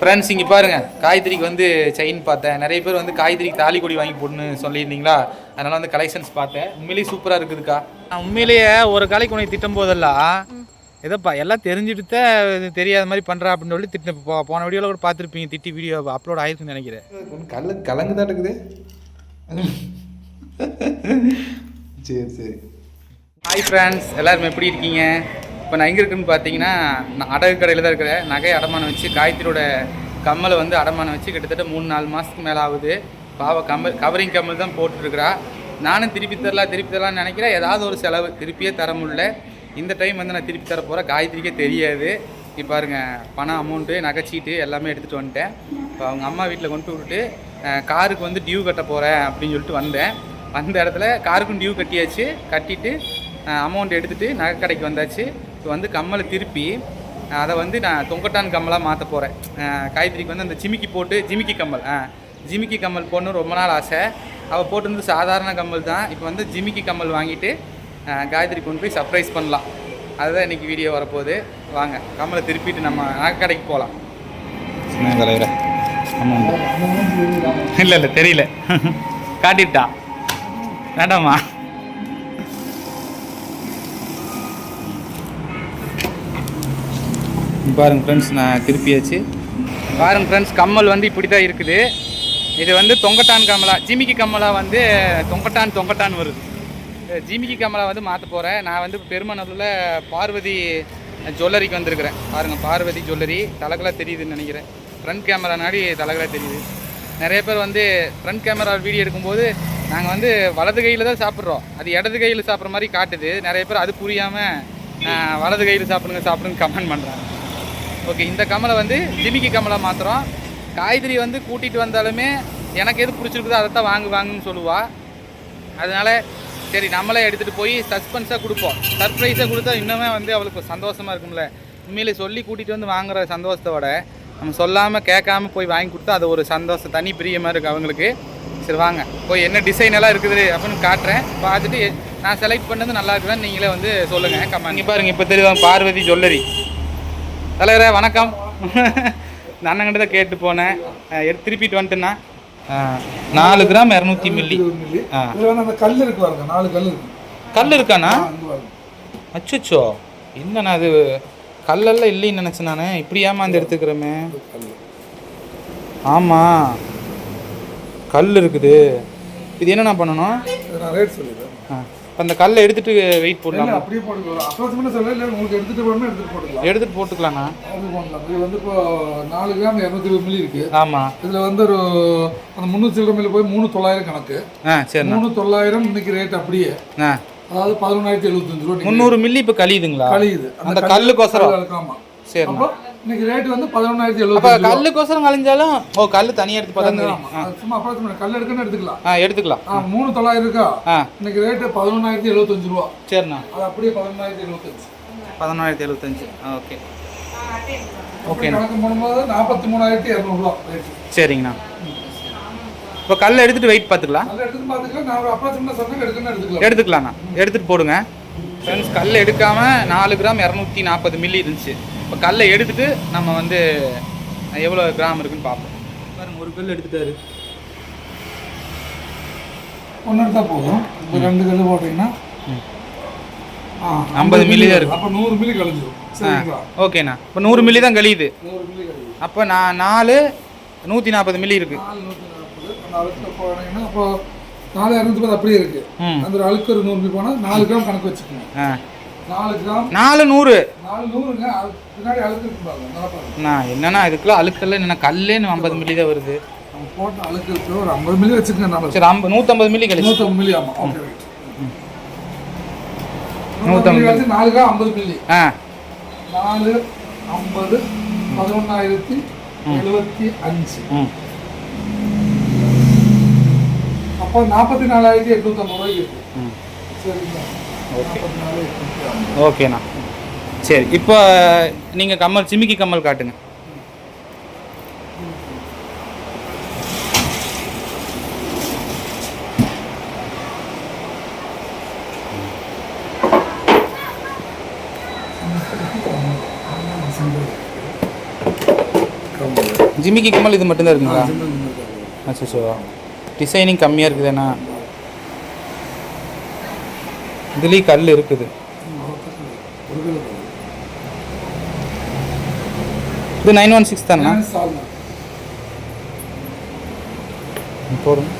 Friends இங்கே பாருங்க. காய்கறிக்கு வந்து செயின் பார்த்தேன். நிறைய பேர் வந்து காய்கறிக்கு தாலி கொடி வாங்கி போடணும்னு சொல்லியிருந்தீங்களா? அதனால வந்து கலெக்ஷன்ஸ் பார்த்தேன். உண்மையிலேயே சூப்பராக இருக்குதுக்கா. நான் உண்மையிலேயே ஒரு காலைக்கு உனக்கு திட்டும் போதெல்லாம் ஏதோப்பா எல்லாம் தெரிஞ்சுட்டு தான் தெரியாத மாதிரி பண்ணுறா அப்படின்னு சொல்லி திட்டு போன வீடியோவில் கூட பார்த்துருப்பீங்க திட்டி வீடியோ அப்லோட் ஆயிருக்குன்னு நினைக்கிறேன். கல்லு கலங்கு தான் இருக்குது. சரி சரி. ஹாய் ஃப்ரெண்ட்ஸ் எல்லாரும் எப்படி இருக்கீங்க? இப்போ நான் எங்கே இருக்குன்னு பார்த்தீங்கன்னா நான் அடகு கடையில் தான் இருக்கிறேன். நகை அடமானம் வச்சு காயத்ரியோட கம்மலை வந்து அடமானம் வச்சு கிட்டத்தட்ட மூணு நாலு மாதத்துக்கு மேலே ஆகுது. பாவ கம்மல் கவரிங் கம்மல் தான் போட்டுருக்குறா நானும் திருப்பி தரலாம் திருப்பி தரலாம்னு நினைக்கிறேன். ஏதாவது ஒரு செலவு திருப்பியே தர முடியல. இந்த டைம் வந்து நான் திருப்பி தர போகிறேன் காயத்ரிக்கே தெரியாது. இப்போ பாருங்க பணம் அமௌண்ட்டு நகைச்சீட்டு எல்லாமே எடுத்துகிட்டு வந்துட்டேன். இப்போ அவங்க அம்மா வீட்டில் கொண்டு விட்டுட்டு காருக்கு வந்து டியூ கட்ட போகிறேன் அப்படின்னு சொல்லிட்டு வந்தேன். வந்த இடத்துல காருக்கும் டியூ கட்டியாச்சு. கட்டிட்டு அமௌண்ட் எடுத்துகிட்டு நகை கடைக்கு வந்தாச்சு. வந்து கம்மலை திருப்பி அதை வந்து நான் தொங்கட்டான் கம்மலாக மாற்ற போகிறேன் காயத்ரிக்கு வந்து அந்த ஜிமிக்கி போட்டு ஜிமிக்கி கம்மல் ஆ ஜிமிக்கி கம்மல் போடணும் ரொம்ப நாள் ஆசை. அவள் போட்டிருந்து சாதாரண கம்மல் தான். இப்போ வந்து ஜிமிக்கி கம்மல் வாங்கிட்டு காயத்ரி கொண்டு போய் சர்ப்ரைஸ் பண்ணலாம். அதுதான் இன்றைக்கி வீடியோ வரப்போகுது. வாங்க கம்மலை திருப்பிட்டு நம்ம நகை கடைக்கு போகலாம் தலைவர இல்லை இல்லை தெரியல. காட்டிட்டா. வேண்டாமா பாருங்க ஃப்ரெண்ட்ஸ் நான் திருப்பியாச்சு. பாருங்க ஃப்ரெண்ட்ஸ் கம்மல் வந்து இப்படி தான் இருக்குது. இது வந்து தொங்கட்டான் கமலா ஜிமிக்கி கமலா வந்து தொங்கட்டான் தொங்கட்டான் வருது. ஜிமிக்கி கமலா வந்து மாற்ற போகிறேன் நான் வந்து பெருமநல்லூரில் பார்வதி ஜுவல்லரிக்கு வந்திருக்கிறேன். பாருங்கள் பார்வதி ஜுவல்லரி தலகலாக தெரியுதுன்னு நினைக்கிறேன். ஃப்ரண்ட் கேமரா நாடி தலகலாக தெரியுது. நிறைய பேர் வந்து ஃப்ரண்ட் கேமரா வீடியோ எடுக்கும்போது நாங்கள் வந்து வலது கையில் தான் சாப்பிட்றோம். அது இடது கையில் சாப்பிட்ற மாதிரி காட்டுது. நிறைய பேர் அது புரியாமல் வலது கையில் சாப்பிடுங்க சாப்பிடுங்க கமெண்ட் பண்ணுறாங்க ஓகே இந்த கமலை வந்து ஜிமிக்கி கமலை மாத்திரம். காய்கறி வந்து கூட்டிகிட்டு வந்தாலுமே எனக்கு எது பிடிச்சிருக்குதோ அதை தான் வாங்கு வாங்குன்னு சொல்லுவா. அதனால சரி நம்மளே எடுத்துகிட்டு போய் சஸ்பென்ஸாக கொடுப்போம். சர்ப்ரைஸாக கொடுத்தா இன்னுமே வந்து அவளுக்கு சந்தோஷமாக இருக்கும்ல. உண்மையிலே சொல்லி கூட்டிகிட்டு வந்து வாங்குற சந்தோஷத்தோட நம்ம சொல்லாமல் கேட்காம போய் வாங்கி கொடுத்தா அது ஒரு சந்தோஷம் தனி பிரியமாக இருக்குது அவங்களுக்கு. சரி வாங்க. போய் என்ன டிசைன் எல்லாம் இருக்குது அப்படின்னு காட்டுறேன். பார்த்துட்டு நான் செலக்ட் பண்ணது நல்லா இருக்குதான்னு நீங்களே வந்து சொல்லுங்கள் கம்மா இங்கே பாருங்கள் இப்போ தெரியும் பார்வதி ஜுவல்லரி தலைவரே வணக்கம். இந்த அண்ணங்கிட்ட தான் கேட்டு போனேன். எடுத்து திருப்பிட்டு வந்துட்டேன்னா. நாலு கிராம் இரநூத்தி மில்லி. அந்த கல் இருக்கு பாருங்க நாலு கல் இருக்கு. கல் இருக்காண்ணா? ஆ, இங்க பாருங்க. அச்சோ என்னண்ணா அது கல்லெல்லாம் இல்லைன்னு நினச்சேன் நான். இப்படி ஏமாந்து எடுத்துக்கிறோமே? ஆமாம் கல் இருக்குது. இது என்னண்ணா பண்ணணும்? நான் ரேட் சொல்லிடுறேன். ஆ. இப்போ அந்த கல்லை எடுத்துட்டு வெயிட் போடலாம்? அப்படியே போட்டுக்கலாம். அப்ராக்சிமேட்டாக சொல்ல இல்லை உங்களுக்கு எடுத்துட்டு போகணும் எடுத்துட்டு போட்டுக்கலாம். எடுத்துட்டு போட்டுக்கலாண்ணா அது பண்ணலாம் இது வந்து இப்போ நாலு கிராம் இரநூத்தி இருபது மில்லி இருக்கு. ஆமாம் இதுல வந்து ஒரு அந்த முந்நூற்றி சில்லற மில்லி போய் மூணு தொள்ளாயிரம் கணக்கு. ஆ சரிண்ணா. மூணு தொள்ளாயிரம் இன்னைக்கு ரேட் அப்படியே. ஆ. அதாவது பதினொன்றாயிரத்தி எழுபத்தஞ்சு ரூபா முந்நூறு மில்லி இப்போ கழியுதுங்களா? கழியுது. அந்த கல்லுக்கோசரம். கல் ஆமா. சரிண்ணா. அப்போ இன்னைக்கு ரேட் வந்து பதினொன்றாயிரத்தி ரூபா. கல்லுக்கோசரம் கழிஞ்சாலும் ஓ கல் தனியாக எடுத்து. அது சும்மா அப்ராக்சிமேட் கல் எடுக்கணும்னு எடுத்துக்கலாம். ஆ எடுத்துக்கலாம். ஆ மூணு தொள்ளாயிரம் இருக்கா? ஆ. இன்னைக்கு ரேட்டு பதினொன்றாயிரத்தி எழுபத்தஞ்சு ரூபா. சரிண்ணா. அது அப்படியே பதினொன்றாயிரத்தி எழுபத்தஞ்சு. பதினொன்றாயிரத்தி எழுபத்தஞ்சு. ஓகே. அப்படி ஓகேண்ணா. பண்ணும்போது நாற்பத்தி மூணாயிரத்தி இரநூறுவா ரேட்டு சரிங்கண்ணா. இப்போ கல்லை எடுத்துட்டு வெயிட் பார்த்துக்கலாம் நல்லா எடுத்து பார்த்துக்கலாம் நான் ஒரு அப்ராக்சிமேட்டாக சொன்னேன். எடுக்கணும்னு எடுத்துக்கலாம். எடுத்துக்கலாண்ணா எடுத்துட்டு போடுங்க. ஃப்ரெண்ட்ஸ் கல்லை எடுக்காம நாலு கிராம் இரநூத்தி நாற்பது மில்லி இருந்துச்சு. இப்போ கல்லை எடுத்துட்டு நம்ம வந்து எவ்வளோ கிராம் இருக்குன்னு பார்ப்போம். பாருங்க ஒரு கல் எடுத்துட்டாரு. ஒன்று எடுத்தால் போதும். இப்போ ரெண்டு கல் போட்டிங்கன்னா ஆ ஐம்பது மில்லி தான் இருக்கு அப்போ நூறு மில்லி கழிஞ்சிரும். சரிங்களா? ஓகேண்ணா. இப்போ நூறு மில்லி தான் கழியுது. நூறு மில்லி கழிஞ்சிரும் அப்போ நான் நாலு நூற்றி நாற்பது மில்லி இருக்கு. நாலு நூற்றி நாற்பது அந்த அழுக்கு போனீங்கன்னா அப்போ நாலு இரநூத்தி பத்து அப்படியே இருக்கு. அந்த ஒரு அழுக்கு ஒரு நூறு மில்லி போனால் நாலு கிராம் கணக்கு வச்சுக்கோங்க. ஆ. நாலு நூறு. நான் என்னண்ணா இதுக்குலாம் அழுக்கல்ல என்ன கல்லேன்னு ஐம்பது மில்லி தான் வருது. போட்ட அழுக்கு ஒரு ஐம்பது மில்லி வச்சுக்கோங்க சரி ஐம்பது நூற்றம்பது மில்லி கழிச்சு. நூற்றம்பது மில்லி ஆமாம் ஓகே நூற்றம்பது நாலு கிராம் ஐம்பது மில்லி ஆ. நாலு ஐம்பது பதினொன்றாயிரத்தி எழுபத்தி அஞ்சு. அப்போ நாற்பத்தி நாலாயிரத்தி எட்நூற்றம்பது ரூபாய்க்கு சரிங்களா? ஐம்பது ஓகேண்ணா. சரி இப்போ நீங்கள் கம்மல் சிமிக்கி கம்மல் காட்டுங்க. ஜிமிக்கி கம்மல் இது மட்டும்தான் இருக்குங்களா. அச்சோ டிசைனிங் கம்மியாக இருக்குதுண்ணா. இதுலேயும் கல் இருக்குது. இது நைன் ஒன் சிக்ஸ் தானே. போடுங்க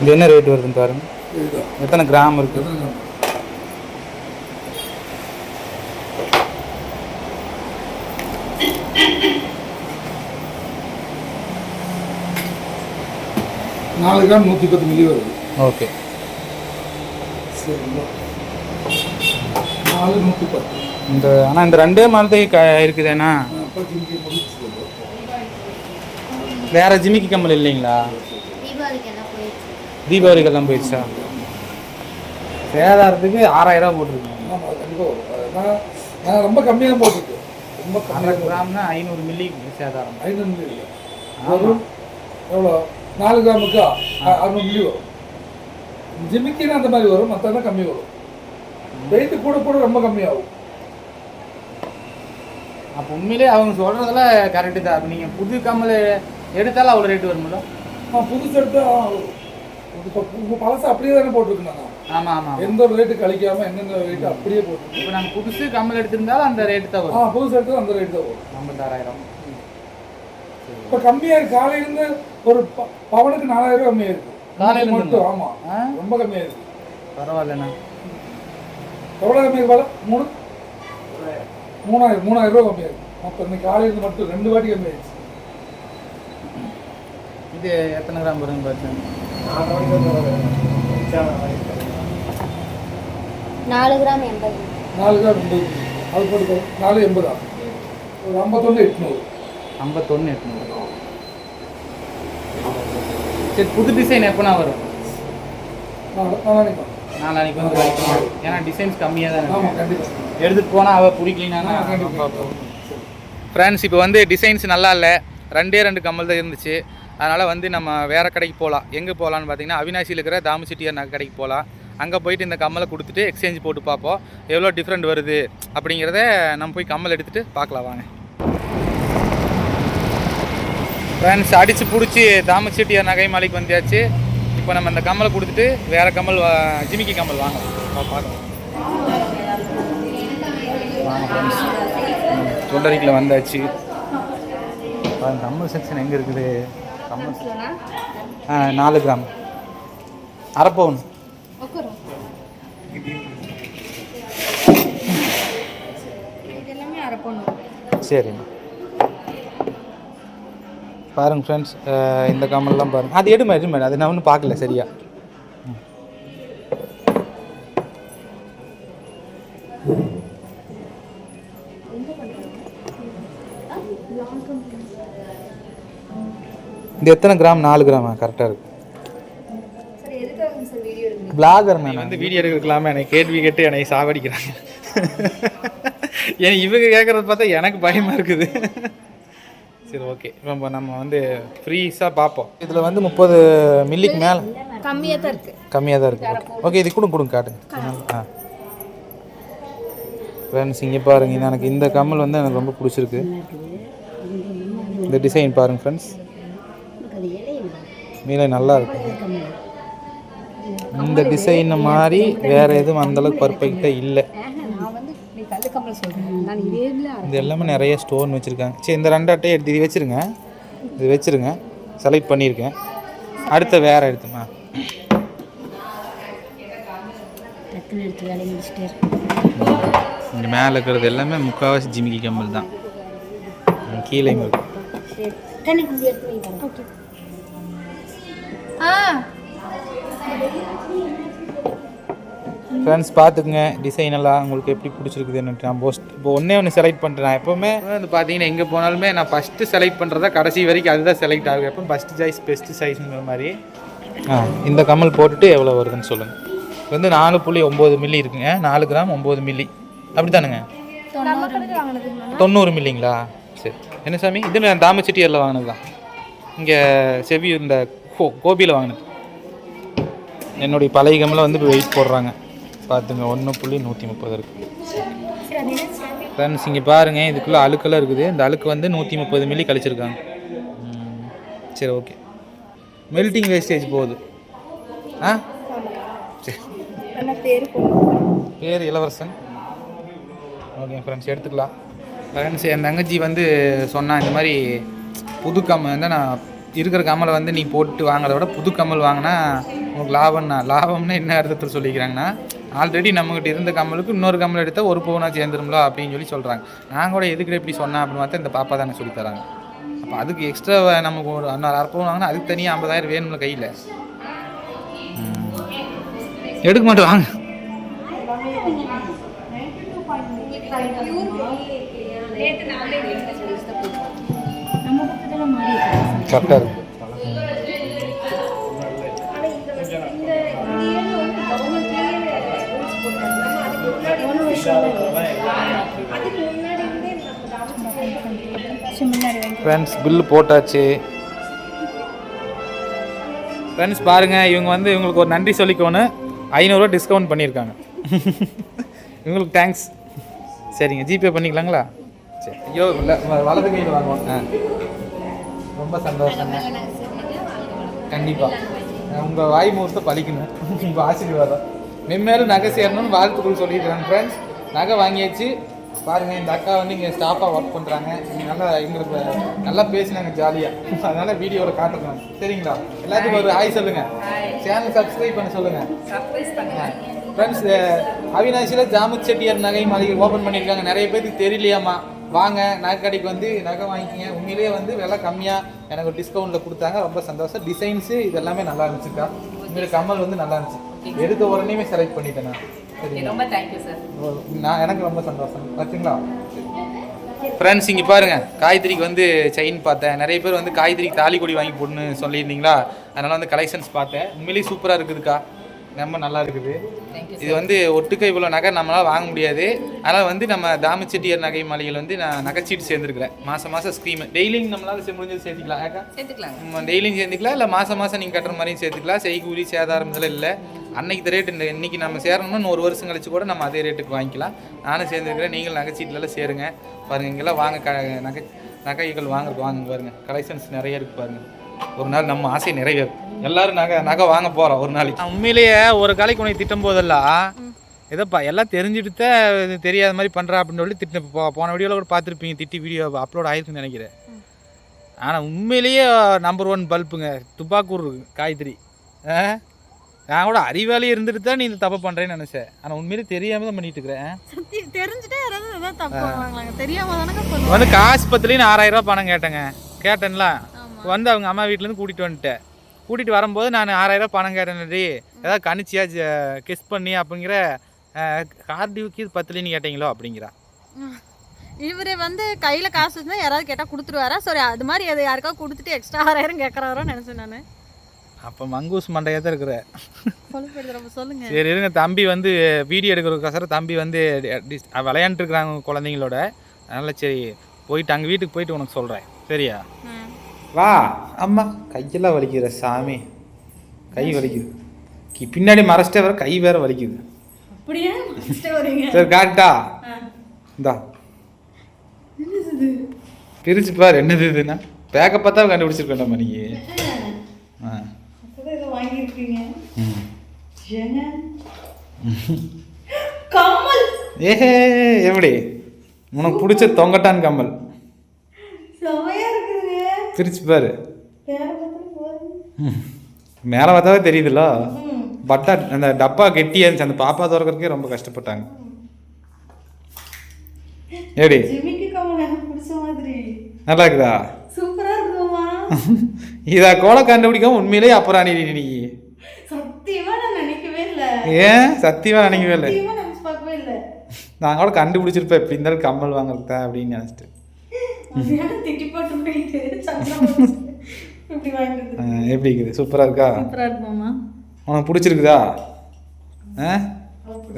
இது என்ன ரேட் வருதுன்னு பாருங்க இதுதான். எத்தனை கிராம் இருக்குது நாலு கிராம் நூற்றி பத்து மில்லி வருது ஓகே. சரிங்களா நாலு நூற்றி பத்து. இந்த ஆனால் இந்த ரெண்டே மாதிரி க இருக்குதேண்ணா வேற ஜிமிக்கி கம்மல் இல்லைங்களா? தீபாவளிக்கெல்லாம் போயிடுச்சா? சேதாரத்துக்கு ஆறாயிரம் நான் ரொம்ப கம்மியாக தான் போட்டிருக்கேன். ரொம்ப கிராம்னா ஐநூறு மில்லி சேதாரம். ஐநூறு மில்லி எவ்வளோ? நாலு கிராமுக்கா அறுநூறு மில்லி வரும் ஜிமிக்கின்னு அந்த மாதிரி வரும் மற்றதான் கம்மி வரும் வெயிட்டு கூட கூட ரொம்ப கம்மியாகும் அப்போ உண்மையிலே அவங்க சொல்கிறதுல கரெக்டு தான் நீங்கள் புது கம்மல் எடுத்தாலும் அவ்வளோ ரேட்டு வரும்ல நான் புதுசு எடுத்தா இப்போ பழசு அப்படியே தானே போட்டிருக்கேன் ஆமாம் ஆமாம் எந்த ஒரு ரேட்டு கழிக்காம என்னென்ன ரேட்டு அப்படியே போட்டிருக்கேன் இப்போ நம்ம புதுசு கம்மல் எடுத்திருந்தாலும் அந்த ரேட்டு தான் ஆ வரும் புதுசு எடுத்தா அந்த ரேட்டு தான் வரும் ஐம்பத்தாறாயிரம் இப்போ கம்மியாக இருக்கு. காலையிலேருந்து ஒரு பவனுக்கு நாலாயிரம் ரூபாய் கம்மியாக இருக்கு. காலையில மட்டும்? ஆமாம் ரொம்ப கம்மியாக இருக்கு. பரவாயில்லண்ணா. எவ்வளோ கம்மியாக இருக்கு? மூணு? மூணாயிரம் மூணாயிரம் ரூபா கம்மியாக இருக்கு. மொத்தம் இன்னைக்கு காலையிலேருந்து மட்டும் ரெண்டு வாட்டி கம்மியாயிருச்சு இது எத்தனை கிராம் வருங்க பார்த்து நாலு கிராம் எண்பது. நாலு கிராம் எண்பது. அது போட்டு நாலு எண்பதா? ஒரு ஐம்பத்தொன்று எட்நூறு. ஐம்பத்தொன்று எட்நூறு சரி புது டிசைன் எப்போனா வரும். நாளானிக்கு வந்து. ஏன்னா டிசைன்ஸ் கம்மியாக தான் எடுத்துகிட்டு போனால் அவள் பிடிக்கலினா. ஃப்ரெண்ட்ஸ் இப்போ வந்து டிசைன்ஸ் நல்லா இல்லை. ரெண்டே ரெண்டு கம்மல் தான் இருந்துச்சு. அதனால் வந்து நம்ம வேறு கடைக்கு போகலாம் எங்கே போகலான்னு பார்த்தீங்கன்னா அவினாசியில் இருக்கிற தாமு செட்டியார் நகை கடைக்கு போகலாம் அங்கே போயிட்டு இந்த கம்மலை கொடுத்துட்டு எக்ஸ்சேஞ்ச் போட்டு பார்ப்போம். எவ்வளோ டிஃப்ரெண்ட் வருது அப்படிங்கிறத நம்ம போய் கம்மல் எடுத்துகிட்டு பார்க்கலாம் வாங்க. ஃப்ரெண்ட்ஸ் அடித்து பிடிச்சி தாமு செட்டியார் நகை மாலைக்கு வந்தாச்சு இப்போ நம்ம இந்த கம்மலை கொடுத்துட்டு வேறு கம்மல் ஜிமிக்கி கம்மல் வாங்கலாம் வா, பார்க்கலாம் வாங்க ஃப்ரெண்ட்ஸ் ஜுவல்லரிக்கில் வந்தாச்சு. கம்மல் செக்ஷன் எங்கே இருக்குது? கம்மல் நாலு கிராம். அரை பவுன். இது பாருங்க ஃப்ரெண்ட்ஸ் இந்த கமல்லாம் பாருங்க. அது எடுமா எடுமா அது நான் ஒன்றும் பார்க்கல சரியா? இது எத்தனை கிராம்? நாலு கிராமா? கரெக்டாக இருக்கு. வீடியோ பிளாகர் மேம் வந்து வீடியோ எடுக்கலாமா என்னை கேள்வி கேட்டு என்னை சாவடிக்கிறாங்க. ஏன் இவங்க கேட்குறது பார்த்தா எனக்கு பயமாக இருக்குது. சரி ஓகே இப்போ நம்ம வந்து ஃப்ரீஸாக பார்ப்போம். இதில் வந்து முப்பது மில்லிக்கு மேலே? கம்மியாக தான் இருக்கு. கம்மியாக தான் இருக்குது ஓகே ஓகே இது கொடுங்க கொடுங்க காட்டுங்க. ஆ. ஃப்ரெண்ட்ஸ் இங்கே பாருங்க எனக்கு இந்த கம்மல் வந்து எனக்கு ரொம்ப பிடிச்சிருக்கு. இந்த டிசைன் பாருங்க ஃப்ரெண்ட்ஸ் மீளை நல்லா இருக்கு. இந்த டிசைன் மாதிரி வேற எதுவும் அந்த அளவுக்கு பர்ஃபெக்டாக இல்லை. கம்பல் சொல்கிறேன் நான் இதே இது எல்லாமே நிறைய ஸ்டோன் வச்சுருக்காங்க. சரி இந்த ரெண்டு அட்டையை எடுத்து இது வச்சுருங்க. இது வச்சுருங்க. செலக்ட் பண்ணியிருக்கேன். அடுத்த வேற எடுத்துமா? டக்குன்னு எடுத்து வேலையை முடிச்சுட்டே இங்கே மேலே இருக்கிறது எல்லாமே முக்கால்வாசி ஜிமிக்கி கம்மல் தான். ம், கீழேயும் இருக்கு. சரி தண்ணி கொஞ்சம் எடுத்து வைங்க ஓகே. ஆ. ஃப்ரெண்ட்ஸ் பார்த்துக்குங்க. டிசைன் எல்லாம் உங்களுக்கு எப்படி பிடிச்சிருக்குது என்ன நான் போஸ்ட் இப்போ ஒன்றே ஒன்று செலக்ட் பண்ணுறேன் எப்போவுமே வந்து பார்த்தீங்கன்னா எங்கே போனாலுமே நான் ஃபஸ்ட்டு செலக்ட் பண்ணுறதா கடைசி வரைக்கும் அதுதான் செலக்ட் ஆகும் எப்போ ஃபஸ்ட்டு சாய்ஸ் பெஸ்ட்டு சாய்ஸுங்கிற மாதிரி. ஆ இந்த கம்மல் போட்டுட்டு எவ்வளோ வருதுன்னு சொல்லுங்கள் வந்து நாலு புள்ளி ஒம்பது மில்லி இருக்குங்க. நாலு கிராம் ஒம்பது மில்லி அப்படி தானுங்க தொண்ணூறு மில்லிங்களா சரி. என்ன சாமி? இது நான் தாமச்செட்டியாரில் வாங்கினது தான் இங்கே செவியூர் இந்த கோ கோபியில் வாங்கினது. என்னுடைய பழைய கம்மில் வந்து இப்போ வெயிட் போடுறாங்க. பார்த்துங்க ஒன்று புள்ளி நூற்றி முப்பது இருக்குது ஃப்ரெண்ட்ஸ் இங்கே பாருங்கள் இதுக்குள்ளே அழுக்கெல்லாம் இருக்குது. இந்த அழுக்கு வந்து நூற்றி முப்பது மில்லி கழிச்சிருக்காங்க. சரி ஓகே மெல்ட்டிங் வேஸ்டேஜ் போகுது. ஆ? சரி. பேர் இளவரசன். ஓகே ஃப்ரெண்ட்ஸ் எடுத்துக்கலாம். ஃப்ரெண்ட்ஸ் என் தங்கச்சி வந்து சொன்னா இந்த மாதிரி புது கம்மல் வந்து நான் இருக்கிற கம்மலை வந்து நீ போட்டு வாங்குறத விட புது கம்மல் வாங்கினா உங்களுக்கு லாபம்னா லாபம்னா என்ன அர்த்தத்தில் சொல்லிக்கிறாங்கன்னா ஆல்ரெடி நம்மகிட்ட இருந்த கம்மலுக்கு இன்னொரு கம்மல் எடுத்தால் ஒரு பவுனாக சேர்ந்துரும்ல அப்படின்னு சொல்லி சொல்கிறாங்க நான் கூட எதுக்கு இப்படி சொன்னேன் அப்படின்னு பார்த்தா இந்த பாப்பா தானே சொல்லி தராங்க. அப்போ அதுக்கு எக்ஸ்ட்ரா நமக்கு ஒரு அரை பவுன் வாங்கினா அதுக்கு தனியாக ஐம்பதாயிரம் வேணும்ல கையில். எடுக்க மாட்டேன் வாங்க. மாறி இருக்கு ஃப்ரெண்ட்ஸ் பில்லு போட்டாச்சு. ஃப்ரெண்ட்ஸ் பாருங்கள் இவங்க வந்து இவங்களுக்கு ஒரு நன்றி சொல்லிக்கோன்னு ஐநூறுரூவா டிஸ்கவுண்ட் பண்ணியிருக்காங்க. இவங்களுக்கு தேங்க்ஸ் சரிங்க ஜிபே பண்ணிக்கலாங்களா? சரி. ஐயோ இல்லை வலது கையில் வாங்குவோம். ஆ. ரொம்ப சந்தோஷங்க. கண்டிப்பாக உங்கள் வாய் முகூர்த்தம் பழிக்கணும். உங்கள் ஆசீர்வாதம். மென்மேலும் நகை சேரணும்னு வாழ்த்துக்கள் சொல்லியிருக்காங்க ஃப்ரெண்ட்ஸ் நகை வாங்கியாச்சு. பாருங்க இந்த அக்கா வந்து இங்கே ஸ்டாஃபாக ஒர்க் பண்ணுறாங்க நல்லா எங்களுக்கு நல்லா பேசினாங்க ஜாலியாக அதனால வீடியோவில் காட்டுறோம். சரிங்களா? எல்லாத்துக்கும் ஒரு ஹாய் சொல்லுங்க. சேனல் சப்ஸ்கிரைப் பண்ண சொல்லுங்க. ஃப்ரெண்ட்ஸ் அவினாசியில் ஜாமத் செட்டியார் நகை மளிகை ஓப்பன் பண்ணியிருக்காங்க. நிறைய பேருக்கு தெரியலையாமா வாங்க நகை கடைக்கு வந்து நகை வாங்கிக்கிங்க. உண்மையிலேயே வந்து விலை கம்மியாக எனக்கு டிஸ்கவுண்ட்டில் கொடுத்தாங்க. ரொம்ப சந்தோஷம். டிசைன்ஸு இது எல்லாமே நல்லா இருந்துச்சுக்கா. உண்மையிலே கம்மல் வந்து நல்லா இருந்துச்சு. எடுத்த உடனே செலக்ட் பண்ணிட்டேன் நான். ரொம்ப தேங்க்யூ சார் நான் எனக்கு ரொம்ப சந்தோஷம். பார்த்தீங்களா ஃப்ரெண்ட்ஸ் இங்கே பாருங்க. காய்கறிக்கு வந்து செயின் பார்த்தேன். நிறைய பேர் வந்து காய்கறிக்கு தாலி கொடி வாங்கி போடணும்னு சொல்லியிருந்தீங்களா? அதனால வந்து கலெக்ஷன்ஸ் பார்த்தேன். உண்மையிலேயே சூப்பராக இருக்குதுக்கா. ரொம்ப நல்லா இருக்குது. இது வந்து ஒட்டுக்க இவ்வளோ நகை நம்மளால் வாங்க முடியாது. அதனால் வந்து நம்ம தாமச்செட்டியார் நகை மாளிகையில் வந்து நான் நகைச்சீட்டு சேர்ந்துருக்கிறேன். மாதம் மாதம் ஸ்கீம் டெய்லியும் நம்மளால் முடிஞ்சது சேர்த்துக்கலாம் ஏக்கா சேர்த்துக்கலாங்க. நம்ம டெய்லியும் சேர்த்துக்கலாம் இல்லை மாதம் மாதம் நீங்கள் கட்டுற மாதிரியும் சேர்த்துக்கலாம். செய்கூலி சேதாரம் இதெல்லாம் இல்லை. அன்னைக்கு ரேட்டு இந்த இன்னைக்கு நம்ம சேரணும்னா ஒரு வருஷம் கழிச்சு கூட நம்ம அதே ரேட்டுக்கு வாங்கிக்கலாம். நானும் சேர்ந்துருக்கிறேன். நீங்களும் நகைச்சீட்டிலலாம் சேருங்க. பாருங்க இங்கெல்லாம் வாங்க க நகை நகைகள் வாங்குறது வாங்க பாருங்கள் கலெக்ஷன்ஸ் நிறைய இருக்கு பாருங்கள் ஒரு நாள் நம்ம ஆசை நிறைவேறும். எல்லாரும் நகை நகை வாங்க போகிறோம் ஒரு நாளைக்கு. உண்மையிலேயே ஒரு கலைக்கு உனக்கு திட்டம் போதெல்லாம் இதப்பா எல்லாம் தெரிஞ்சுட்டு தான் இது தெரியாத மாதிரி பண்ணுறா அப்படின்னு சொல்லி திட்டு போ போன வீடியோவில் கூட பார்த்துருப்பீங்க திட்டி வீடியோ அப்லோட் ஆயிருக்குன்னு நினைக்கிறேன். ஆனால் உண்மையிலேயே நம்பர் ஒன் பல்புங்க துப்பாக்கூர் காய்கறி ஆ? நான் கூட அறிவாளி இருந்துட்டு தான் நீ இந்த தப்பை பண்ணுறேன்னு நினச்சேன். ஆனால் உண்மையிலே தெரியாமல் தான் பண்ணிட்டு இருக்கிறேன். தெரிஞ்சுட்டே யாராவது வந்து காசு பத்துலேயும் ஆறாயிரம் ரூபாய் பணம் கேட்டேங்க. கேட்டேன்ல? வந்து அவங்க அம்மா வீட்டிலேருந்து கூட்டிகிட்டு வந்துட்டேன். கூட்டிகிட்டு வரும்போது நான் ஆறாயிரம் ரூபாய் பணம் கேட்டேன்டி. ஏதாவது கணிச்சியா கெஸ் பண்ணி அப்படிங்கிற கார்டிவுக்கு இது பத்துலேன்னு கேட்டீங்களோ அப்படிங்கிறா. இவரு வந்து கையில காசு இருந்தா யாராவது கேட்டா கொடுத்துருவாரா? சாரி அது மாதிரி அதை யாருக்காவது கொடுத்துட்டு எக்ஸ்ட்ரா ஆறாயிரம் கேட்கறாரோன்னு நினைச்சேன் நானு. அப்போ மங்கூஸ் மண்டையாக தான் இருக்கிற. சொல்லுங்க சரி இருங்க தம்பி வந்து வீடியோ எடுக்கிறதுக்கோசரம் தம்பி வந்து விளையாண்டுருக்குறாங்க குழந்தைங்களோட. அதனால் சரி போயிட்டு அங்கே வீட்டுக்கு போயிட்டு உனக்கு சொல்கிறேன் சரியா. வா அம்மா. கையெல்லாம் வலிக்குற சாமி. கை வலிக்குது. கி- பின்னாடி மறைச்சிட்டே வர கை வேற வலிக்குது. அப்படியே? முடிச்சுட்டே வரீங்க. சரி காட்டா இந்தா. பிரிச்சு பாரு என்னது இதுன்னா? பேக்க பார்த்தா கண்டுபிடிச்சிருக்கேன் நம்ம நீ ஆ. வாங்கியிருக்கீங்க. ம். கம்மல். ஏ எப்படி? உனக்கு பிடிச்ச தொங்கட்டான் கம்மல். பிரிச்சு பாரு. மேலே பார்த்தாவே தெரியுதுல்ல? பட்டா அந்த டப்பா கெட்டியா இருந்துச்சு. அந்த பாப்பா திறக்கறதுக்கே ரொம்ப கஷ்டப்பட்டாங்க. எப்படி? நல்லா இருக்குதா? சூப்பரா இருக்குமா இதா கோலை கண்டுபிடிக்காம உண்மையிலேயே அப்புறம் நீ சத்தியமா நான் நினைக்கவே இல்ல. ஏன்? சத்தியமா நினைக்கவே இல்லை. நான் கூட கண்டுபிடிச்சிருப்பேன் எப்படி இருந்தாலும் கம்மல் வாங்குறதா அப்படின்னு நினச்சிட்டு. எப்படி இருக்குது? சூப்பராக இருக்கா? உனக்கு பிடிச்சிருக்குதா?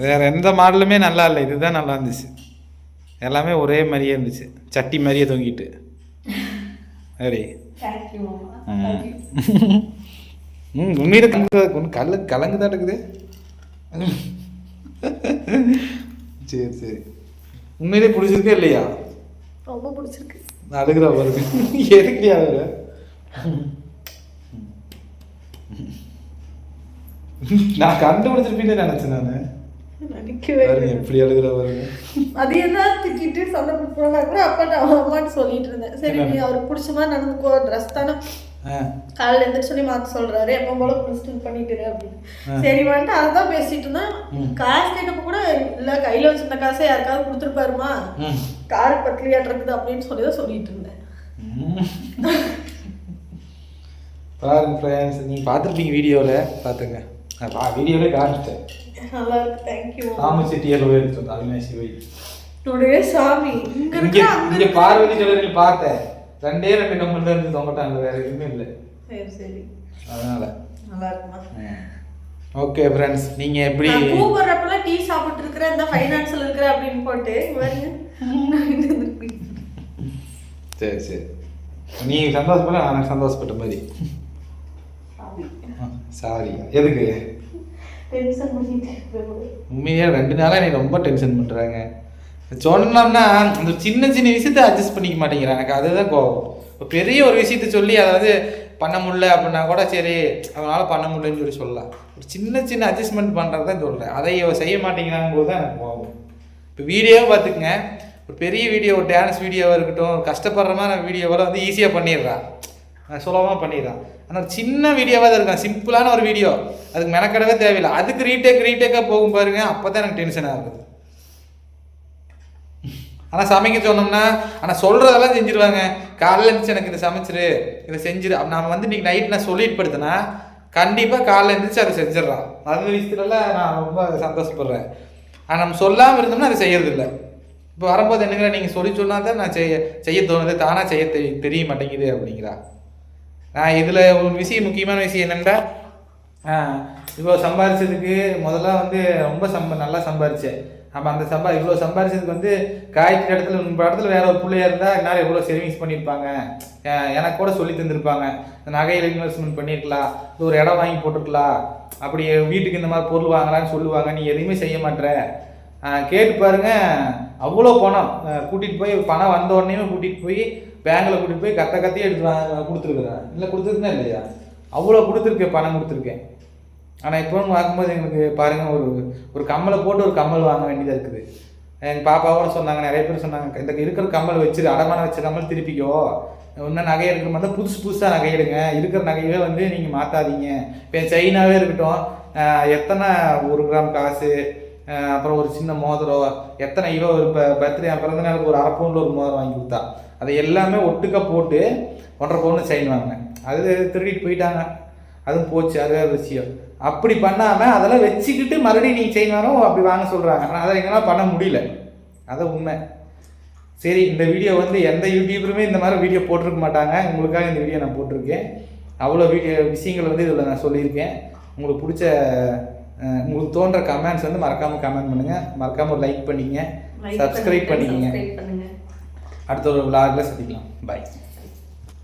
வேற எந்த மாடலுமே நல்லா இல்லை. இதுதான் நல்லா இருந்துச்சு. எல்லாமே ஒரே மாதிரியே இருந்துச்சு. சட்டி மாதிரியே தொங்கிட்டு. சரி. ம் உண்மையில கலங்கு கல்லு கலங்கு தான் இருக்குது. சரி சரி. உண்மையிலே பிடிச்சிருக்கா இல்லையா? ரொம்ப பிடிச்சிருக்கு. நான் அழுகிறா பாருங்க எதுக்கு அழுகிற? நான் கண்டுபிடிச்சிருப்பீங்கன்னு நினைச்சேன் நான். எப்படி அழுகிற பாருங்க. அது என்ன திட்டிட்டு சண்டை போனா கூட அப்பா நான் அம்மாட்டு சொல்லிட்டு இருந்தேன். சரி நீ அவருக்கு பிடிச்ச மாதிரி நடந்துக்கோ ட்ரெஸ் தானே. காலையில எந்திரிச்சு சொல்லி மாத்த சொல்றாரு. எப்போ போல பிடிச்சிட்டு பண்ணிட்டு அப்படின்னு. சரி வந்துட்டு அதான் பேசிட்டு இருந்தேன். காசு கேட்டப்ப கூட இல்ல கையில வச்சிருந்த காசை யாருக்காவது கொடுத்துருப்பாருமா? காரு பட்லியாட்டு அப்படின்னு சொல்லி தான் சொல்லிட்டு இருந்தேன். பாருங்க ஃப்ரெண்ட்ஸ் நீங்கள் பார்த்துருப்பீங்க வீடியோவில் பார்த்துங்க. நான் பா வீடியோவில் காமிச்சிட்டேன் நல்லா இருக்கு தேங்க்யூ சாமி செட்டியார் போய் எடுத்து அவினாசி போய் உடைய சாமி இங்க இங்கே இங்கே பார்வதி ஜுவல்லரியில் பார்த்தேன் ரெண்டே ரெண்டு தான் இருந்து தொங்கட்டாங்க வேற எதுவுமே இல்லை சரி சரி அதனால நல்லா இருக்குமா ஓகே ஃப்ரெண்ட்ஸ் நீங்கள் எப்படி நான் கூப்பிடுறப்பெல்லாம் டீ சாப்பிட்டு இந்த ஃபைனான்ஸ்ல இருக்கிற அப்படின்னு போட்டு சரி சரி நீ சந்தோஷப்பட நான் சந்தோஷப்பட்ட மாதிரி சாரி எதுக்கு? டென்ஷன் பண்ணிட்டு உண்மையாக ரெண்டு நாளாக என்னை ரொம்ப டென்ஷன் பண்ணுறாங்க சொன்னோம்னா அந்த சின்ன சின்ன விஷயத்த அட்ஜஸ்ட் பண்ணிக்க மாட்டேங்கிறான் எனக்கு அதுதான் கோவம். இப்போ பெரிய ஒரு விஷயத்த சொல்லி அதாவது பண்ண முடியல அப்படின்னா கூட சரி அவனால் பண்ண முடியலன்னு சொல்லி சொல்லலாம். ஒரு சின்ன சின்ன அட்ஜஸ்ட்மெண்ட் பண்ணுறது தான் சொல்கிறேன் அதை இவ செய்ய மாட்டேங்கிறாங்க போது தான் எனக்கு கோவம். இப்போ வீடியோவை பார்த்துக்குங்க. ஒரு பெரிய வீடியோ ஒரு டான்ஸ் வீடியோவாக இருக்கட்டும் கஷ்டப்படுற மாதிரி வீடியோவெல்லாம் வந்து ஈஸியாக பண்ணிடுறான் சுலபமாக பண்ணிடுறான் ஆனால் ஒரு சின்ன வீடியோவாக தான் இருக்கும் சிம்பிளான ஒரு வீடியோ. அதுக்கு மெனக்கடவே தேவையில்லை. அதுக்கு ரீடேக் ரீடேக்காக போகும் பாருங்க அப்போ தான் எனக்கு டென்ஷன் ஆகுது ஆனால் சமைக்க சொன்னோம்னா ஆனால் சொல்கிறதெல்லாம் செஞ்சுருவாங்க. காலையில் இருந்துச்சு எனக்கு இதை சமைச்சிரு இதை செஞ்சிரு. நான் வந்து இன்னைக்கு நைட் நான் சொல்லிட்டு படுத்தினா கண்டிப்பாக காலைல எழுந்திரிச்சு அதை செஞ்சிடறான் அது விஷயத்துலலாம் நான் ரொம்ப சந்தோஷப்படுறேன். ஆனால் நம்ம சொல்லாமல் இருந்தோம்னா அதை செய்யறதில்ல. இப்போ வரும்போது என்னங்கிற நீங்கள் சொல்லி சொன்னால் தான் நான் செய்ய செய்ய தோணுது. தானாக செய்ய தெரிய தெரிய மாட்டேங்குது அப்படிங்கிறா. இதில் ஒரு விஷயம் முக்கியமான விஷயம் என்னென்னா இவ்வளோ சம்பாரிச்சதுக்கு முதல்ல வந்து ரொம்ப சம்ப நல்லா சம்பாரிச்சேன். அப்போ அந்த சம்பா இவ்வளோ சம்பாரிச்சதுக்கு வந்து காய்ச்சி இடத்துல இடத்துல வேற ஒரு பிள்ளையா இருந்தால் என்னால் எவ்வளோ சேவிங்ஸ் பண்ணியிருப்பாங்க? எனக்கு கூட சொல்லி தந்திருப்பாங்க. இந்த நகையில் இன்வெஸ்ட்மெண்ட் பண்ணியிருக்கலாம் இது ஒரு இடம் வாங்கி போட்டுருக்கலாம். அப்படி வீட்டுக்கு இந்த மாதிரி பொருள் வாங்கலாம்னு சொல்லுவாங்க. நீ எதுவுமே செய்ய மாட்ற. கேட்டு பாருங்க. அவ்வளோ பணம். கூட்டிகிட்டு போய் பணம் வந்த உடனே கூட்டிகிட்டு போய் பேங்கில் கூட்டிகிட்டு போய் கத்த கத்தையே எடுத்து கொடுத்துருக்குறேன் இல்லை கொடுத்துருக்கேன் இல்லையா? அவ்வளோ கொடுத்துருக்கேன் பணம் கொடுத்துருக்கேன் ஆனால் இப்போ பார்க்கும்போது எங்களுக்கு பாருங்கள் ஒரு ஒரு கம்மலை போட்டு ஒரு கம்மல் வாங்க வேண்டியதாக இருக்குது. எங்கள் பாப்பாவோட சொன்னாங்க நிறைய பேர் சொன்னாங்க இந்த இருக்கிற கம்மல் வச்சிரு அடமான வச்ச கம்மல் திருப்பிக்கோ. இன்னும் நகை எடுக்கிற மாதிரி புதுசு புதுசாக நகை எடுங்க. இருக்கிற நகையவே வந்து நீங்கள் மாற்றாதீங்க இப்போ செயினாகவே இருக்கட்டும் எத்தனை ஒரு கிராம் காசு அப்புறம் ஒரு சின்ன மோதிரம் எத்தனை இவ ஒரு பர்த்டே பிறந்த நாளுக்கு ஒரு அரை பவுண்டில் ஒரு மோதிரம் வாங்கி கொடுத்தா. அதை எல்லாமே ஒட்டுக்க போட்டு ஒன்றரை பவுன் செயின் வாங்கினேன். அது திருடிட்டு போயிட்டாங்க. அதுவும் போச்சு அது வேற விஷயம். அப்படி பண்ணாமல் அதெல்லாம் வச்சுக்கிட்டு மறுபடியும் நீங்கள் செயின் வாங்க அப்படி வாங்க சொல்கிறாங்க ஆனால் அதை எங்களால் பண்ண முடியல. அது உண்மை. சரி இந்த வீடியோ வந்து எந்த யூடியூபருமே இந்த மாதிரி வீடியோ போட்டிருக்க மாட்டாங்க. உங்களுக்காக இந்த வீடியோ நான் போட்டிருக்கேன். அவ்வளோ வீடியோ விஷயங்கள் வந்து இதில் நான் சொல்லியிருக்கேன். உங்களுக்கு பிடிச்ச உங்களுக்கு தோன்ற கமெண்ட்ஸ் வந்து மறக்காமல் கமெண்ட் பண்ணுங்கள் மறக்காமல் லைக் பண்ணிக்கங்க. சப்ஸ்கிரைப் பண்ணிக்கங்க. பண்ணுங்க. அடுத்த ஒரு விளாகில் சந்திக்கலாம். பாய்